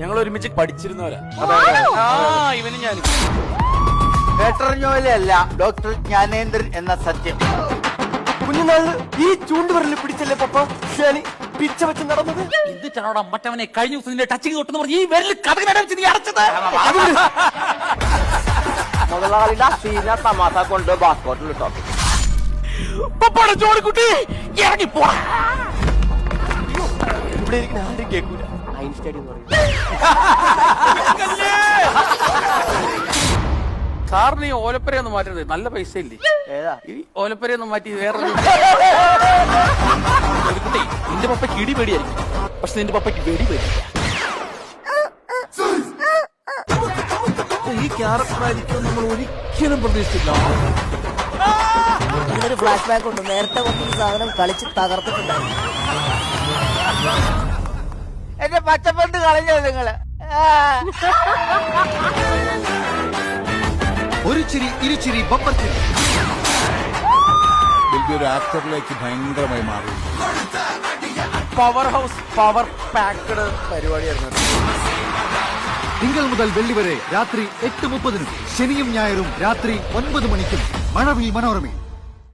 ഞങ്ങൾ ഒരുമിച്ച് പഠിച്ചിരുന്നവരാ ആ ഇവനും ഞാനും. ജോലിയല്ല ഡോക്ടർ ജ്ഞാനേന്ദ്രൻ എന്ന സത്യം. കുഞ്ഞുനാൾ ഈ ചൂണ്ടുവിരലിൽ പിടിച്ചല്ലേ പപ്പ? ശനി പിച്ച വെച്ച് നടന്നത്. എന്നിട്ടാണോടാ മറ്റവനെ കഴിഞ്ഞ ദിവസം നിന്നെ ടച്ചിങ് തൊട്ടെന്ന് പറഞ്ഞ് ഈ വിരൽ കഥകിനട നീ അടച്ചത്? മുതലാളിയുടെ സീന തമാസ കൊണ്ട് ബാസ്കോട്ടിൽ ഇട്ടോ. പപ്പാടെ ജോണിക്കുട്ടി ഇറങ്ങി പോടാ ഇവിടെ ഇരിക്കുന്ന ആരും കേൾക്കൂല. ഐൻസ്റ്റൈൻ എന്ന് പറയും സാറിന് ഈ ഓലപ്പരയൊന്നും മാറ്റരുത്. നല്ല പൈസ ഇല്ലേ ഏതാ? ഈ ഓലപ്പരയൊന്നും മാറ്റി വേറെ കുട്ടി നിന്റെ പപ്പയ്ക്ക് ഇടി പേടിയായിരിക്കും. പക്ഷെ നിന്റെ പപ്പയ്ക്ക് വെടി പേടിയില്ല. ഈ ക്യാരക്ടറായിരിക്കും നമ്മൾ ഒരിക്കലും പ്രതീക്ഷിച്ചില്ല ഇതിനൊരു ഫ്ലാഷ് ബാക്ക് ഉണ്ട്. നേരത്തെ കൊണ്ട് ഈ സാധനം കളിച്ച് തകർത്തിട്ടുണ്ടായിരുന്നു. എന്റെ പച്ചപ്പന്ത് കളഞ്ഞത് നിങ്ങൾ ഒരു ചിരി ഇരുചിരി ബമ്പർ ചിരി. ബിൽബി ഒരു ആക്ടറിലേക്ക് ഭയങ്കരമായി മാറി. പവർ ഹൗസ് പവർ പാക്കഡ് പരിപാടിയായിരുന്നു. തിങ്കൾ മുതൽ വെള്ളി വരെ രാത്രി എട്ട് മുപ്പതിനും ശനിയും ഞായറും രാത്രി ഒൻപത് മണിക്കും മഴവിൽ മനോരമയിൽ.